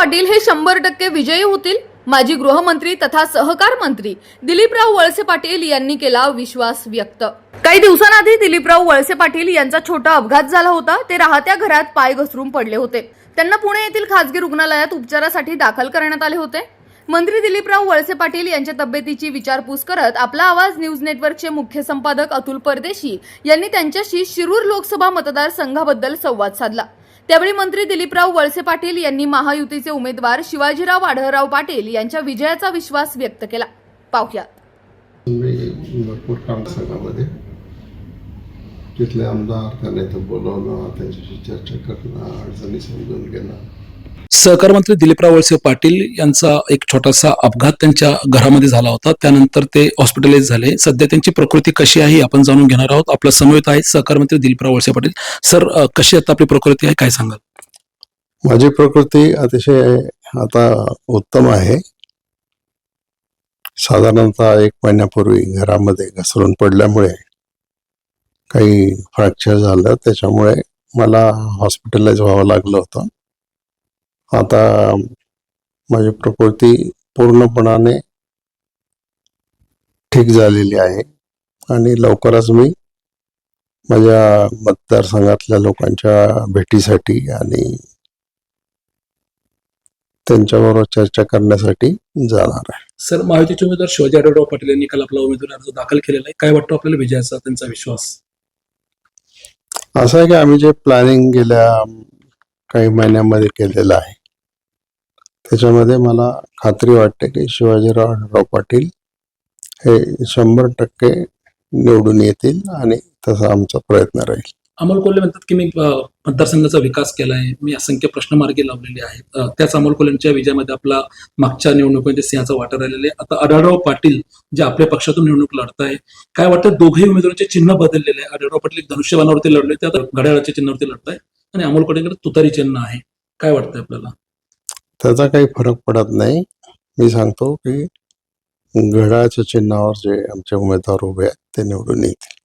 पाटील हे शंभर टक्के विजयी होतील? माजी गृहमंत्री तथा सहकार मंत्री दिलीपराव वळसे पाटील यांनी केला विश्वास व्यक्त. काही दिवसांआधी दिलीपराव वळसे पाटील यांचा छोटा अपघात झाला होता. ते राहत्या घरात पाय घसरून पडले होते. त्यांना पुणे येथील खासगी रुग्णालयात उपचारासाठी दाखल करण्यात आले होते. मंत्री दिलीपराव वळसे पाटील यांच्या तब्येतीची विचारपूस करत आपला आवाज न्यूज नेटवर्कचे मुख्य संपादक अतुल परदेशी यांनी त्यांच्याशी शिरूर लोकसभा मतदारसंघाबद्दल संवाद साधला. त्यावेळी मंत्री दिलीपराव वळसे पाटील यांनी महायुतीचे उमेदवार शिवाजीराव आढळराव पाटील यांच्या विजयाचा विश्वास व्यक्त केला. पाहुयात. भरपूर काम संघामध्ये. तिथले आमदार त्यांना इथं बोलवणं त्यांच्याशी चर्चा करणं अडचणी समजून घेणं. सहकार मंत्री दिलीपराव वळसे पाटील यांचा एक छोटासा अपघात त्यांच्या घरामध्ये झाला होता. त्यानंतर ते हॉस्पिटलाइज झाले. सध्या त्यांची प्रकृती कशी आहे आपण जाणून घेणार आहोत. आपला समवेत आहे सहकार मंत्री दिलीपराव वळसे पाटील. सर कशी आता आपली प्रकृती आहे? काय सांगाल? माझी प्रकृती अतिशय आता उत्तम आहे. साधारणतः एक महिन्यापूर्वी घरामध्ये घसरून पडल्यामुळे काही फ्रॅक्चर झालं. त्याच्यामुळे मला हॉस्पिटलाइज व्हावं लागलं होतं. आता माझी प्रकृती पूर्णपणाने ठीक झालेली आहे. आणि लवकरच मी माझ्या मतदारसंघातल्या लोकांच्या भेटीसाठी आणि त्यांच्याबरोबर चर्चा करण्यासाठी जाणार आहे. सर महायुतीचे उमेदवार शिवाजी आढळराव पाटील यांनी काल आपला उमेदवारी अर्ज दाखल केलेला आहे. काय वाटतं आपल्याला विजयाचा त्यांचा विश्वास? असं आहे की आम्ही जे प्लॅनिंग गेल्या काही महिन्यामध्ये केलेलं आहे त्याच्यामध्ये मला खात्री वाटते की शिवाजीराव आढळराव पाटील हे शंभर टक्के निवडून येतील आणि तसा आमचा प्रयत्न राहील. अमोल कोल्हे म्हणतात की मी मतदारसंघाचा विकास केलाय. मी असंख्य प्रश्न मार्गी लावलेले आहेत. त्याच अमोल कोल्हेंच्या विजयामध्ये आपला मागच्या निवडणुकीमध्ये सिंहाचा वाटा राहिलेला आहे. आता आढळराव पाटील जे आपल्या पक्षातून निवडणूक लढत आहे काय वाटतं दोघेही उमेदवारांचे चिन्ह बदललेले आहे? आढळराव पाटील एक धनुष्यबाणावरती लढले ते आता घड्याळाच्या चिन्हावरती लढत आहे आणि अमोल कोल्हेकडे तुतारी चिन्ह आहे. काय वाटतंय आपल्याला? त्याचा काही फरक पडत नाही. मी सांगतो की घड्याळाच्या चिन्हावर जे आमचे उमेदवार उभे आहेत ते निवडून येतील.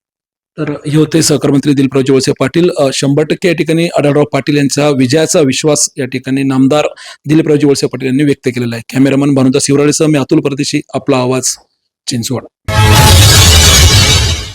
तर हे होते सहकारमंत्री मंत्री दिलीपराव पाटील. शंभर टक्के या ठिकाणी आढळराव पाटील यांचा विजयाचा विश्वास या ठिकाणी नामदार दिलीपराव वळसे पाटील यांनी व्यक्त केलेला आहे. कॅमेरामन भानुदास शिवराळेसह मी अतुल परदेशी. आपला आवाज चिंचवड.